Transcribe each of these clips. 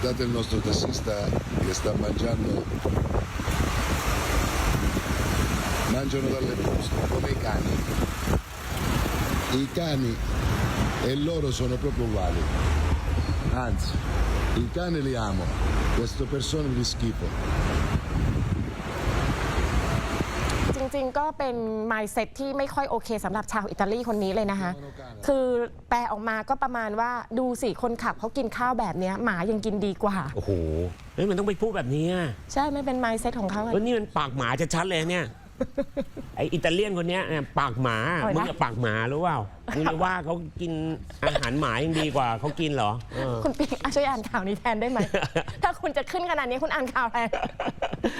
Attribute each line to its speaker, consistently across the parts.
Speaker 1: Guardate il nostro tassista che sta mangiando. Mangiano dalle buste, come i cani. I cani e loro sono proprio uguali. Anzi, i cani li amo, queste persone li schifo.
Speaker 2: ริงๆก็เป็น mindset ที่ไม่ค่อยโอเคสำหรับชาวอิตาลีคนนี้เลยนะคะ คือแปลออกมาก็ประมาณว่าดูสิคนขับเขากินข้าวแบบเนี้ยหมายังกินดีกว่า
Speaker 3: โอ้โหเฮ้ยมันต้องไปพูดแบบนี้อะ
Speaker 2: ใช่ไม่เป็น mindset ของเขาอะ
Speaker 3: เฮ้ยนี่มันปากหมาชัดๆเลยเนี่ย ไออิตาเลียนคนเนี้ยเนี่ยปากหมา
Speaker 2: เอาอีก
Speaker 3: มึ
Speaker 2: นะ
Speaker 3: งกับปากหมารู้เปล่ามึงไม่ว่าเขากินอาหารหมายังดีกว่าเขากินเหรอเออ
Speaker 2: คุณปิ๊กอะช่วยอ่านข่าวนี้แทนได้ไหม ถ้าคุณจะขึ้นขนาดนี้คุณอ่านข่าวอะไร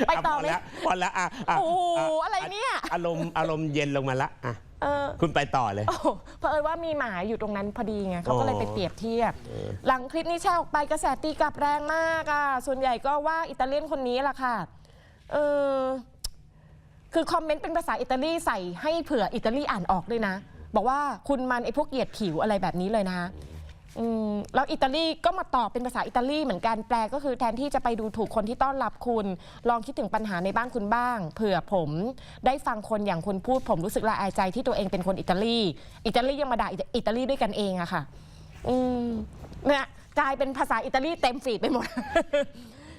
Speaker 2: ไปต่อไหมะ
Speaker 3: พอแล้วพอแล้วอะะ
Speaker 2: โอ้โหะอะไรเนี่ย
Speaker 3: อารมณ์อารมณ์เย็นลงมาละอะ
Speaker 2: เออ
Speaker 3: คุณไปต่อเลย
Speaker 2: โอ้โหเพราะเอิญว่ามีหมาอยู่ตรงนั้นพอดีไงเขาก็เลยไปเปรียบเทียบ หลังคลิปนี้แชร์ออกไปกระแสตีกลับแรงมากอะส่วนใหญ่ก็ว่าอิตาเลียนคนนี้แหละค่ะเออคือคอมเมนต์เป็นภาษาอิตาลีใส่ให้เผื่ออิตาลีอ่านออกด้วยนะ บอกว่าคุณมันไอพวกเหยียดผิวอะไรแบบนี้เลยนะคะ อืมแล้วอิตาลีก็มาตอบเป็นภาษาอิตาลีเหมือนกันแปลก็คือแทนที่จะไปดูถูกคนที่ต้อนรับคุณ ลองคิดถึงปัญหาในบ้านคุณบ้าง เผื่อผมได้ฟังคนอย่างคุณพูด ผมรู้สึกละอายใจที่ตัวเองเป็นคนอิตาลีอิตาลียังมาด่าอิตาลีด้วยกันเองอะค่ะ อืมเนี่ยกลายเป็นภาษาอิตาลีเต็มฟีดไปหมด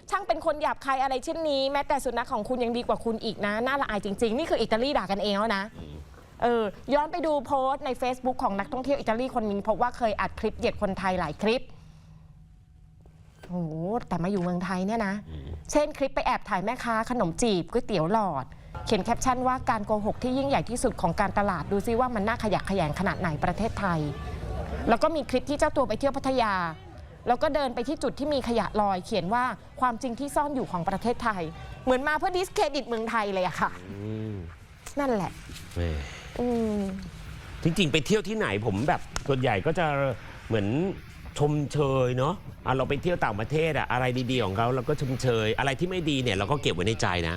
Speaker 2: ช่างเป็นคนหยาบคายอะไรเช่นนี้ แม้แต่สุนัขของคุณยังดีกว่าคุณอีกนะน่าละอายจริง ๆ นี่คืออิตาลีด่ากันเองแล้วนะ เออย้อนไปดูโพสต์ใน Facebook ของนักท่องเที่ยวอิตาลีคนนี้พบว่าเคยอัดคลิปเหยียดคนไทยหลายคลิปโอ้โหแต่มาอยู่เมืองไทยเนี่ยนะ เช่นคลิปไปแอบถ่ายแม่ค้าขนมจีบก๋วยเตี๋ยวหลอด เขียนแคปชั่นว่าการโกหกที่ยิ่งใหญ่ที่สุดของการตลาดดูซิว่ามันน่าขยะแขยงขนาดไหนประเทศไทย แล้วก็มีคลิปที่เจ้าตัวไปเที่ยวพัทยา แล้วก็เดินไปที่จุดที่มีขยะลอย เขียนว่าความจริงที่ซ่อนอยู่ของประเทศไทย เหมือนมาเพื่อดิสเครดิตเมืองไทยเลยอะค่ะ
Speaker 3: อืม
Speaker 2: นั่นแหละ
Speaker 3: แหม่
Speaker 2: อืม
Speaker 3: จริงๆ ไปเที่ยวที่ไหนผมแบบส่วนใหญ่ก็จะเหมือนชมเชยเนาะอะเราไปเที่ยวต่างประเทศอะอะไรดีๆของเขาเราก็ชมเชย อะไรที่ไม่ดีเนี่ยเราก็เก็บไว้ในใจนะ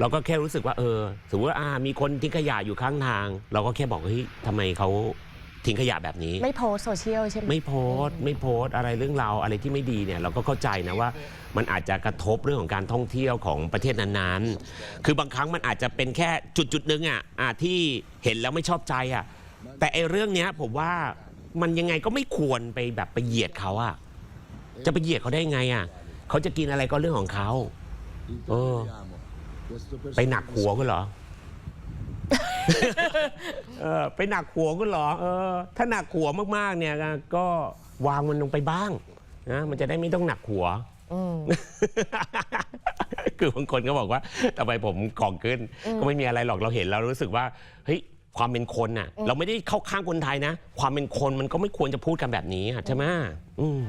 Speaker 3: เราก็แค่รู้สึกว่าเออสมมติว่าอ่ามีคนทิ้งขยะอยู่ข้างทาง เราก็แค่บอกเฮ้ยทำไมเขา ทิ้งขยะแบบนี้
Speaker 2: ไม่โพสต์โซเชียลใช่ไหม
Speaker 3: ไม่โพสต์ไม่โพสต์อะไรเรื่องราวอะไรที่ไม่ดีเนี่ยเราก็เข้าใจนะว่ามันอาจจะกระทบเรื่องของการท่องเที่ยวของประเทศนั้นๆ คือบางครั้งมันอาจจะเป็นแค่จุดจุดๆหนึ่งอะอะที่เห็นแล้วไม่ชอบใจอะแต่ไอ้เรื่องเนี้ยผมว่ามันยังไงก็ไม่ควรไปแบบไปเหยียดเขาอะจะไปเหยียดเขาได้ไงอะเขาจะกินอะไรก็เรื่องของเขา
Speaker 1: Italia
Speaker 3: Oh.
Speaker 1: li amo. Queste
Speaker 3: ไป
Speaker 1: persone
Speaker 3: หนัก
Speaker 1: li
Speaker 3: หัว
Speaker 1: schifo.
Speaker 3: กันเหรอ เออไปหนักหัวกันเหรอเออถ้าหนักหัวมากๆเนี่ยก็วางมันลงไปบ้างนะมันจะได้ไม่ต้องหนักหัว
Speaker 2: อืม
Speaker 3: คือบางคนก็บอกว่าทำไมผมของขึ้น ก็ไม่มีอะไรหรอกเราเห็นเรารู้สึกว่าเฮ้ยความเป็นคนน่ะ เราไม่ได้เข้าข้างคนไทยนะ ความเป็นคนมันก็ไม่ควรจะพูดกันแบบนี้อะใช่ไหมอืม